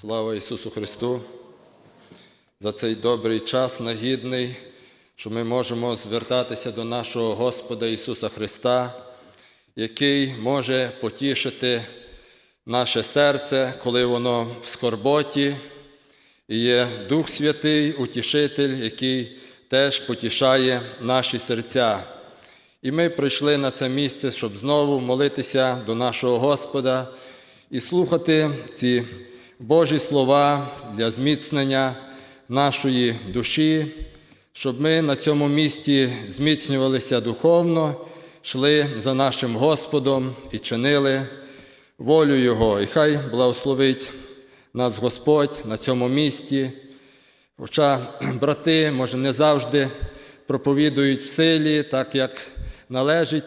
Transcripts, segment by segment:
Слава Ісусу Христу! За цей добрий час нагідний, що ми можемо звертатися до нашого Господа Ісуса Христа, який може потішити наше серце, коли воно в скорботі, і є Дух Святий, Утішитель, який теж потішає наші серця. І ми прийшли на це місце, щоб знову молитися до нашого Господа і слухати ці Божі слова для зміцнення нашої душі, щоб ми на цьому місці зміцнювалися духовно, йшли за нашим Господом і чинили волю Його. І хай благословить нас Господь на цьому місці. Хоча брати, може, не завжди проповідують в силі, так як належить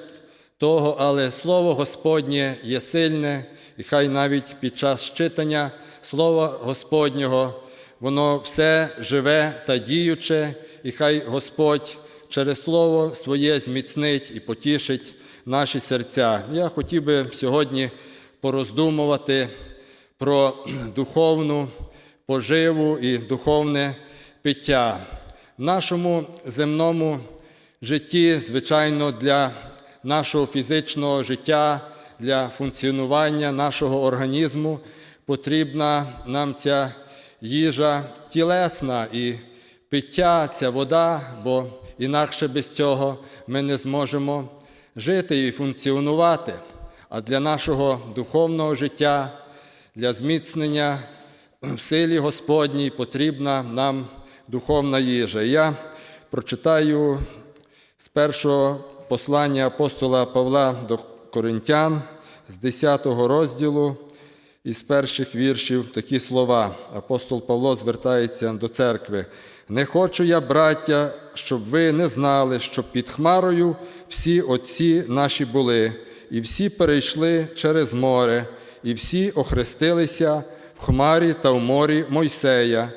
того, але Слово Господнє є сильне, і хай навіть під час читання Слова Господнього воно все живе та діюче, і хай Господь через Слово своє зміцнить і потішить наші серця. Я хотів би сьогодні пороздумувати про духовну поживу і духовне пиття. В нашому земному житті, звичайно, для нашого фізичного життя, для функціонування нашого організму потрібна нам ця їжа тілесна і пиття, ця вода, бо інакше без цього ми не зможемо жити і функціонувати. А для нашого духовного життя, для зміцнення в силі Господній потрібна нам духовна їжа. Я прочитаю з першого послання апостола Павла до Коринтян з 10 розділу із перших віршів такі слова. Апостол Павло звертається до церкви. Не хочу я, браття, щоб ви не знали, що під Хмарою всі отці наші були, і всі перейшли через море, і всі охрестилися в Хмарі та в морі Мойсея,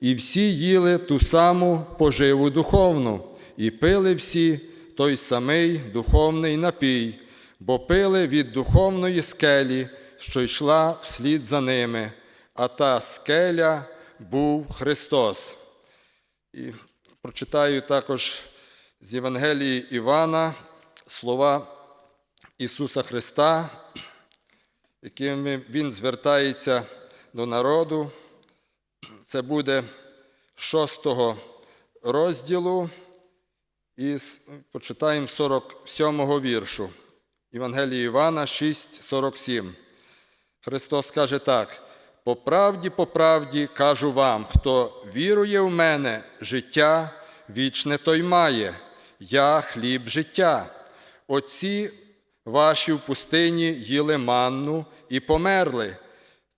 і всі їли ту саму поживу духовну, і пили всі той самий духовний напій, бо пили від духовної скелі, що йшла вслід за ними, а та скеля був Христос. І прочитаю також з Євангелії Івана слова Ісуса Христа, якими Він звертається до народу. Це буде шостого розділу і почитаємо 47-го віршу. Євангелії Івана 6, 47. Христос каже так: по правді, по правді кажу вам, хто вірує в мене, життя вічне той має, я хліб життя. Отці ваші в пустині їли манну і померли.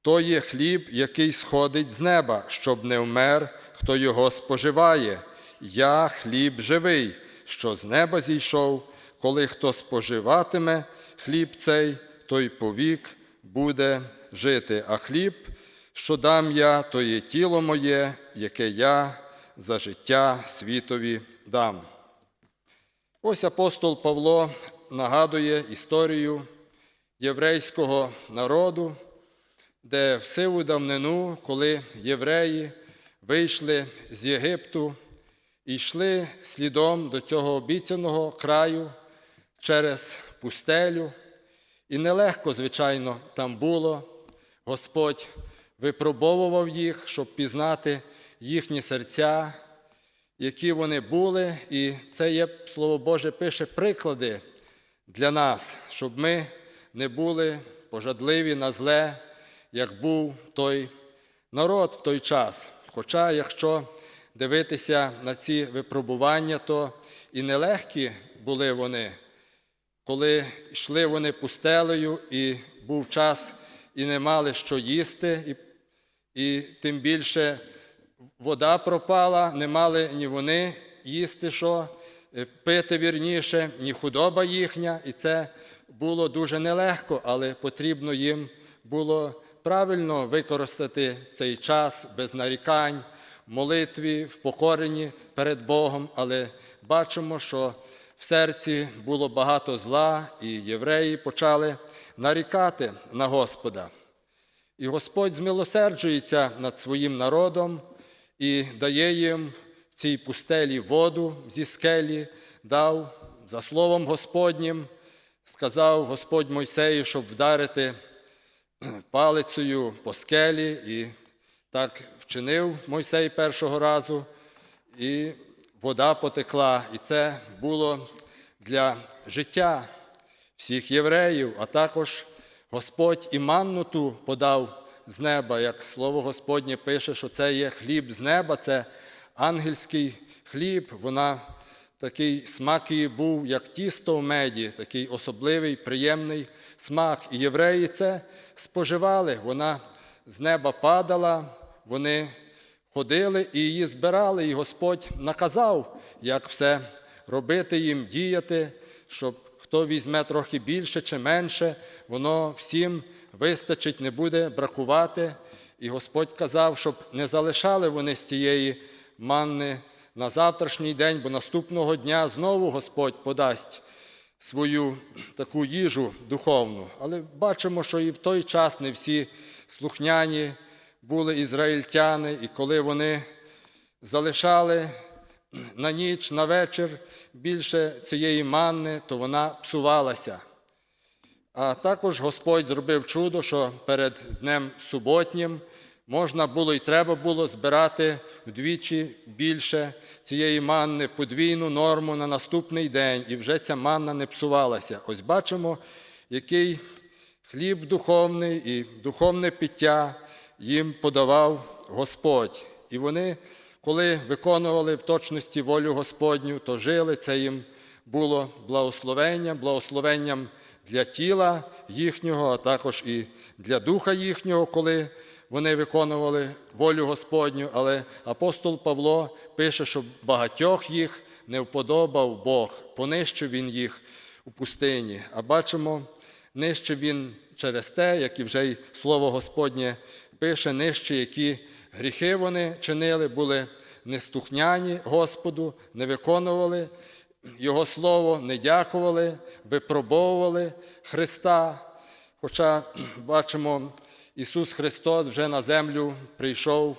То є хліб, який сходить з неба, щоб не вмер, хто його споживає. Я хліб живий, що з неба зійшов, коли хто споживатиме хліб цей, той повік буде жити. А хліб, що дам я, то є тіло моє, яке я за життя світові дам. Ось апостол Павло нагадує історію єврейського народу, де в сиву давнину, коли євреї вийшли з Єгипту і йшли слідом до цього обіцяного краю через пустелю. І нелегко, звичайно, там було. Господь випробовував їх, щоб пізнати їхні серця, які вони були. І це є, Слово Боже, пише приклади для нас, щоб ми не були пожадливі на зле, як був той народ в той час. Хоча, якщо дивитися на ці випробування, то і нелегкі були вони, коли йшли вони пустелею, і був час, і не мали що їсти, і, і тим більше вода пропала, не мали ні вони їсти що, е, пити вірніше, ні худоба їхня, і це було дуже нелегко, але потрібно їм було правильно використати цей час без нарікань, молитві, в покоренні перед Богом, але бачимо, що в серці було багато зла, і євреї почали нарікати на Господа. І Господь змилосерджується над своїм народом і дає їм в цій пустелі воду зі скелі, дав за словом Господнім, сказав Господь Мойсею, щоб вдарити палицею по скелі, і так вчинив Мойсей першого разу, і вода потекла. І це було для життя всіх євреїв, а також Господь і манну ту подав з неба, як слово Господнє пише, що це є хліб з неба, це ангельський хліб. Вона такий смак її був, як тісто в меді, такий особливий, приємний смак. І євреї це споживали. Вона з неба падала, вони ходили і її збирали, і Господь наказав, як все робити їм, діяти, щоб хто візьме трохи більше чи менше, воно всім вистачить, не буде бракувати. І Господь казав, щоб не залишали вони з цієї манни на завтрашній день, бо наступного дня знову Господь подасть свою таку їжу духовну. Але бачимо, що і в той час не всі слухняні були ізраїльтяни, і коли вони залишали на ніч, на вечір більше цієї манни, то вона псувалася. А також Господь зробив чудо, що перед днем суботнім можна було і треба було збирати вдвічі більше цієї манни, подвійну норму на наступний день, і вже ця манна не псувалася. Ось бачимо, який хліб духовний і духовне пиття їм подавав Господь. І вони, коли виконували в точності волю Господню, то жили, це їм було благословенням, благословенням для тіла їхнього, а також і для духа їхнього, коли вони виконували волю Господню. Але апостол Павло пише, що багатьох їх не вподобав Бог, понищив він їх у пустині. А бачимо, нищив він через те, як і вже й слово Господнє пише, нижче, які гріхи вони чинили, були нестухняні Господу, не виконували Його Слово, не дякували, випробовували Христа. Хоча бачимо, Ісус Христос вже на землю прийшов,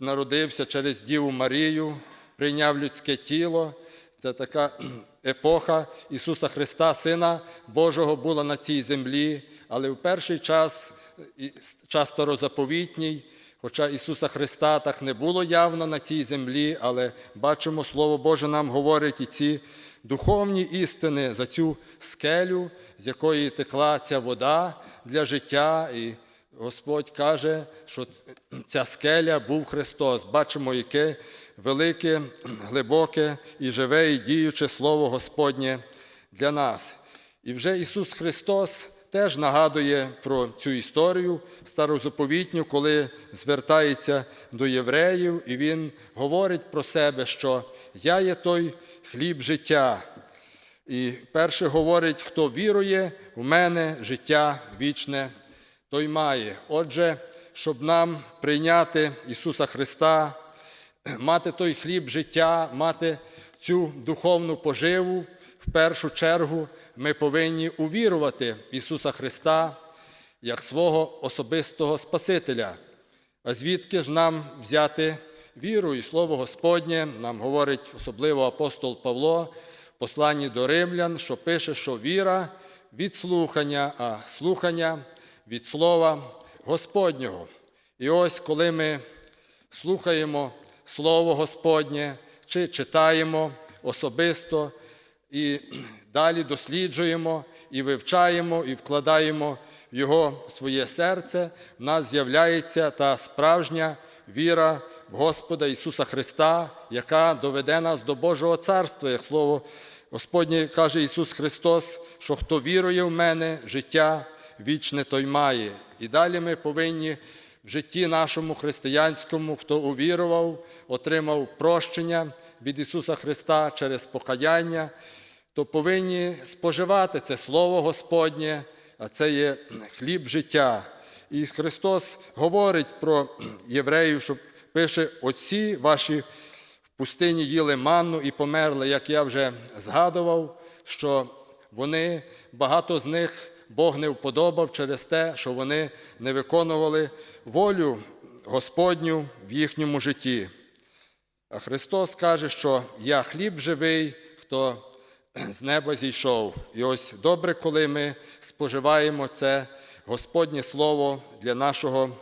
народився через Діву Марію, прийняв людське тіло. Це така епоха Ісуса Христа, Сина Божого, була на цій землі, але в перший час, і час старозаповітній, хоча Ісуса Христа так не було явно на цій землі, але бачимо, Слово Боже нам говорить і ці духовні істини за цю скелю, з якої текла ця вода для життя. І Господь каже, що ця скеля був Христос. Бачимо, яке велике, глибоке і живе, і діюче Слово Господнє для нас. І вже Ісус Христос теж нагадує про цю історію старозаповітню, коли звертається до євреїв, і Він говорить про себе, що я є той хліб життя. І перше говорить, хто вірує в мене життя вічне, той має. Отже, щоб нам прийняти Ісуса Христа, мати той хліб життя, мати цю духовну поживу, в першу чергу ми повинні увірувати в Ісуса Христа як свого особистого Спасителя. А звідки ж нам взяти віру і Слово Господнє, нам говорить особливо апостол Павло в посланні до римлян, що пише, що віра від слухання, а слухання від Слова Господнього. І ось коли ми слухаємо Слово Господнє чи читаємо особисто і далі досліджуємо і вивчаємо, і вкладаємо в його своє серце, в нас з'являється та справжня віра в Господа Ісуса Христа, яка доведе нас до Божого Царства, як слово Господнє каже Ісус Христос, що хто вірує в мене, життя вічне той має. І далі ми повинні в житті нашому християнському, хто увірував, отримав прощення від Ісуса Христа через покаяння, то повинні споживати це Слово Господнє, а це є хліб життя. І Христос говорить про євреїв, що пише: отці ваші в пустині їли манну і померли, як я вже згадував, що вони, багато з них Бог не вподобав через те, що вони не виконували волю Господню в їхньому житті. А Христос каже, що я хліб живий, хто з неба зійшов. І ось добре, коли ми споживаємо це Господнє Слово для нашого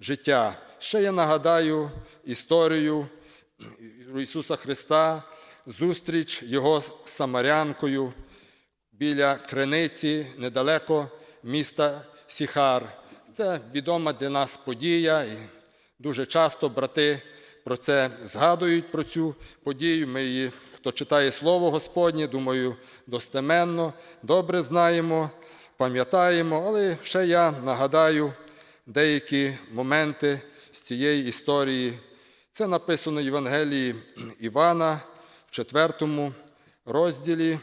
життя. Ще я нагадаю історію Ісуса Христа, зустріч Його з Самарянкою біля криниці недалеко міста Сіхар. Це відома для нас подія, і дуже часто брати про це згадують про цю подію. Ми її, хто читає Слово Господнє, думаю, достеменно, добре знаємо, пам'ятаємо, але ще я нагадаю деякі моменти з цієї історії. Це написано в Євангелії Івана в четвертому розділі.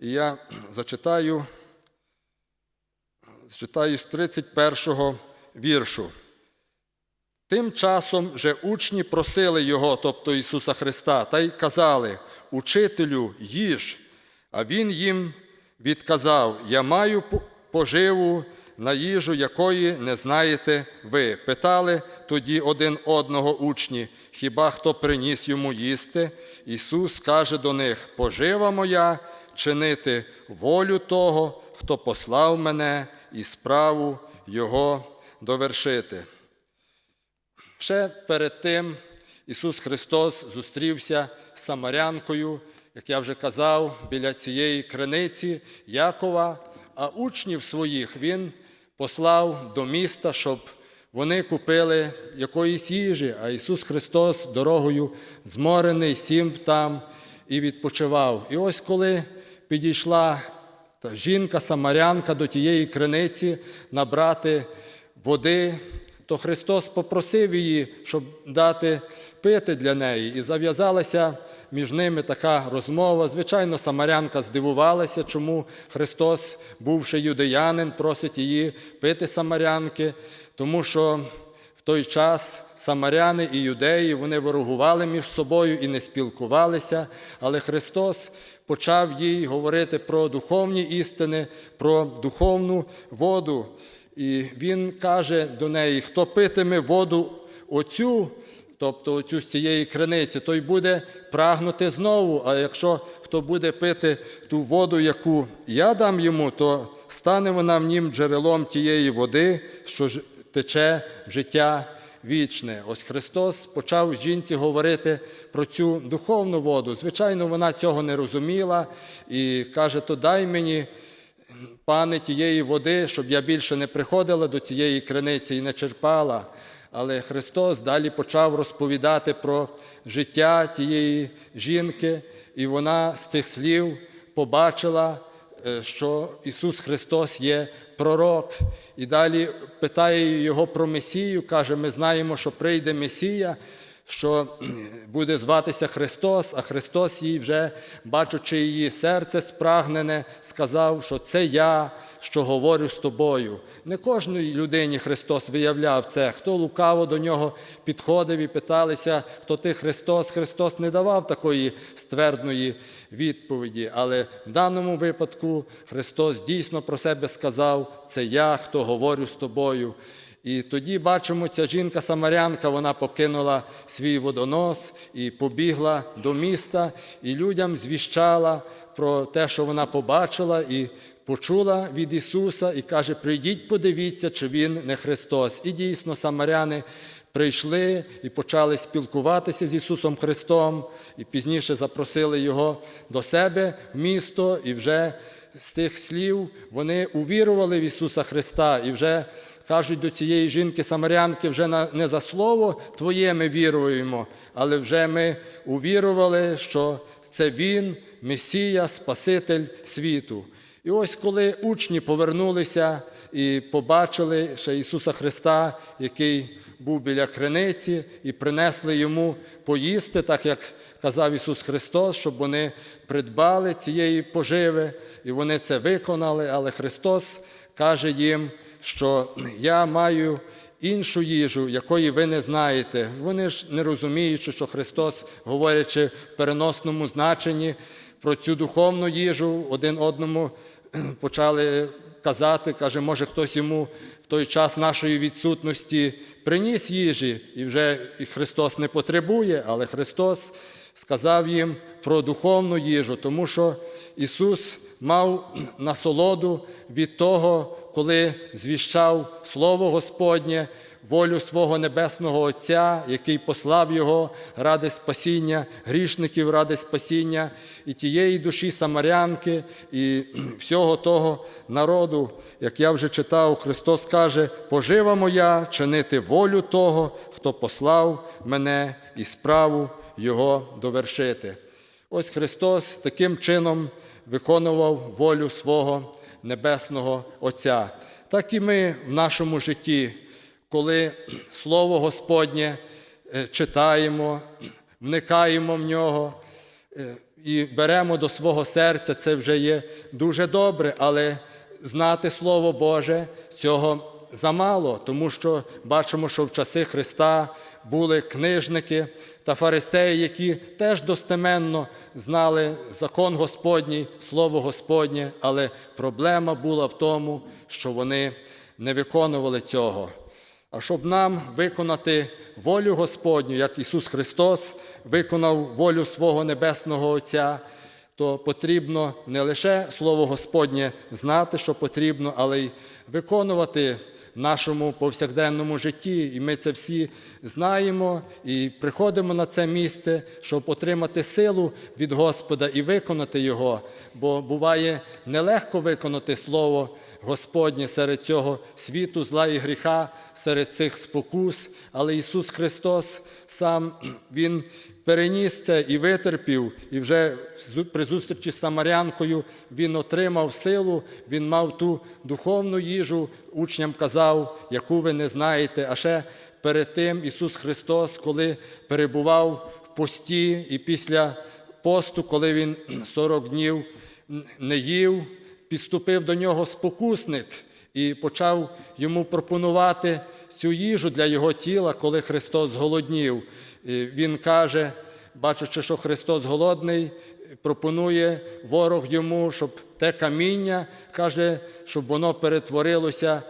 І я зачитаю, зачитаю з 31 віршу. Тим часом же учні просили Його, тобто Ісуса Христа, та й казали, Учителю, їж. А Він їм відказав: Я маю поживу на їжу, якої не знаєте ви. Питали тоді один одного учні, хіба хто приніс йому їсти? Ісус каже до них: Пожива моя чинити волю того, хто послав мене, і справу Його довершити. Ще перед тим Ісус Христос зустрівся з Самарянкою, як я вже казав, біля цієї криниці Якова, а учнів своїх Він послав до міста, щоб вони купили якоїсь їжі, а Ісус Христос дорогою зморений, сім там і відпочивав. І ось коли підійшла та жінка, самарянка до тієї криниці набрати води, то Христос попросив її, щоб дати пити для неї. І зав'язалася між ними така розмова. Звичайно, самарянка здивувалася, чому Христос, бувши юдеянин, просить її пити самарянки, тому що в той час самаряни і юдеї вони ворогували між собою і не спілкувалися, але Христос почав їй говорити про духовні істини, про духовну воду. І Він каже до неї, хто питиме воду оцю, тобто оцю з цієї криниці, той буде прагнути знову. А якщо хто буде пити ту воду, яку я дам йому, то стане вона в нім джерелом тієї води, що тече в життя вічне. Ось Христос почав жінці говорити про цю духовну воду. Звичайно, вона цього не розуміла і каже: то дай мені. Пане тієї води, щоб я більше не приходила до цієї криниці і не черпала. Але Христос далі почав розповідати про життя тієї жінки, і вона з цих слів побачила, е, що Ісус Христос є пророк. І далі питає його про Месію, каже: ми знаємо, що прийде Месія, що буде зватися Христос, а Христос їй вже, бачучи її серце спрагнене, сказав, що це я, що говорю з тобою. Не кожній людині Христос виявляв це. Хто лукаво до нього підходив і питалися, хто ти Христос, Христос не давав такої ствердної відповіді. Але в даному випадку Христос дійсно про себе сказав: це я, хто говорю з тобою. І тоді бачимо, ця жінка-самарянка, вона покинула свій водонос і побігла до міста, і людям звіщала про те, що вона побачила, і почула від Ісуса, і каже: прийдіть, подивіться, чи Він не Христос. І дійсно, самаряни прийшли і почали спілкуватися з Ісусом Христом, і пізніше запросили Його до себе в місто, і вже з тих слів вони увірували в Ісуса Христа і вже кажуть до цієї жінки самарянки, вже не за слово Твоє ми віруємо, але вже ми увірували, що це Він, Месія, Спаситель світу. І ось коли учні повернулися і побачили ще Ісуса Христа, який був біля криниці, і принесли йому поїсти, так як казав Ісус Христос, щоб вони придбали цієї поживи, і вони це виконали. Але Христос каже їм, що я маю іншу їжу, якої ви не знаєте. Вони ж не розуміють, що Христос, говорячи в переносному значенні, про цю духовну їжу один одному почали казати, каже, може хтось йому в той час нашої відсутності приніс їжі, і вже Христос не потребує, але Христос сказав їм про духовну їжу, тому що Ісус мав насолоду від того, коли звіщав Слово Господнє, волю свого Небесного Отця, який послав Його ради спасіння, грішників ради спасіння і тієї душі самарянки, і всього того народу, як я вже читав, Христос каже: пожива моя чинити волю того, хто послав мене і справу Його довершити. Ось Христос таким чином виконував волю свого Небесного Отця. Так і ми в нашому житті, коли Слово Господнє е, читаємо, вникаємо в нього е, і беремо до свого серця, це вже є дуже добре, але знати Слово Боже цього замало, тому що бачимо, що в часи Христа були книжники та фарисеї, які теж достеменно знали закон Господній, Слово Господнє, але проблема була в тому, що вони не виконували цього. А щоб нам виконати волю Господню, як Ісус Христос виконав волю свого Небесного Отця, то потрібно не лише Слово Господнє знати, що потрібно, але й виконувати нашому повсякденному житті. І ми це всі знаємо і приходимо на це місце, щоб отримати силу від Господа і виконати Його. Бо буває нелегко виконати Слово Господнє серед цього світу, зла і гріха, серед цих спокус, але Ісус Христос сам Він переніс це і витерпів, і вже при зустрічі з Самарянкою він отримав силу, він мав ту духовну їжу, учням казав, яку ви не знаєте. А ще перед тим Ісус Христос, коли перебував в пості і після посту, коли Він 40 днів не їв, підступив до нього спокусник і почав йому пропонувати цю їжу для його тіла, коли Христос зголоднів. І Він каже, бачачи, що Христос голодний, пропонує ворог йому, щоб те каміння каже, щоб воно перетворилося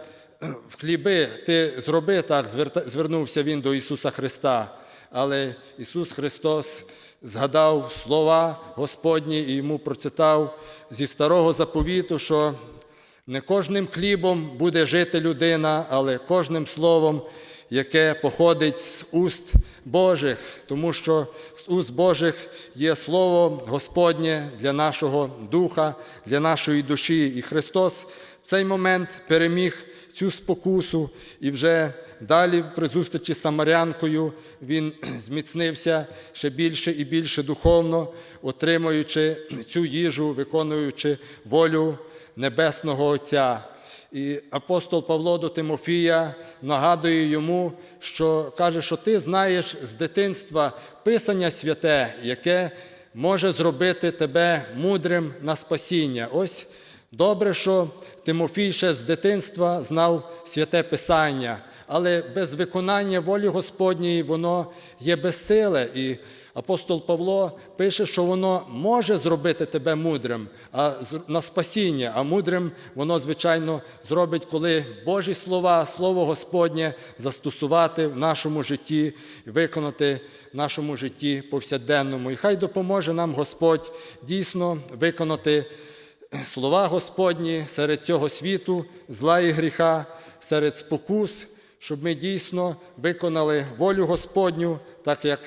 в хліби. Ти зроби так, звернувся він до Ісуса Христа. Але Ісус Христос згадав слова Господні і йому процитав зі старого заповіту, що не кожним хлібом буде жити людина, але кожним словом, яке походить з уст Божих, тому що з уст Божих є Слово Господнє для нашого духа, для нашої душі. І Христос в цей момент переміг цю спокусу і вже далі при зустрічі з Самарянкою він зміцнився ще більше і більше духовно, отримуючи цю їжу, виконуючи волю Небесного Отця. І апостол Павло до Тимофія нагадує йому, що каже, що ти знаєш з дитинства Писання святе, яке може зробити тебе мудрим на спасіння. Ось добре, що Тимофій ще з дитинства знав святе Писання, але без виконання волі Господньої воно є безсиле. І апостол Павло пише, що воно може зробити тебе мудрим а на спасіння, а мудрим воно, звичайно, зробить, коли Божі слова, Слово Господнє застосувати в нашому житті виконати в нашому житті повсякденному. І хай допоможе нам Господь дійсно виконати слова Господні серед цього світу, зла і гріха, серед спокус, щоб ми дійсно виконали волю Господню, так як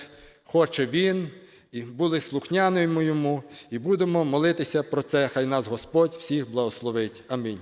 хоче Він, і були слухняними йому, і будемо молитися про це. Хай нас Господь всіх благословить. Амінь.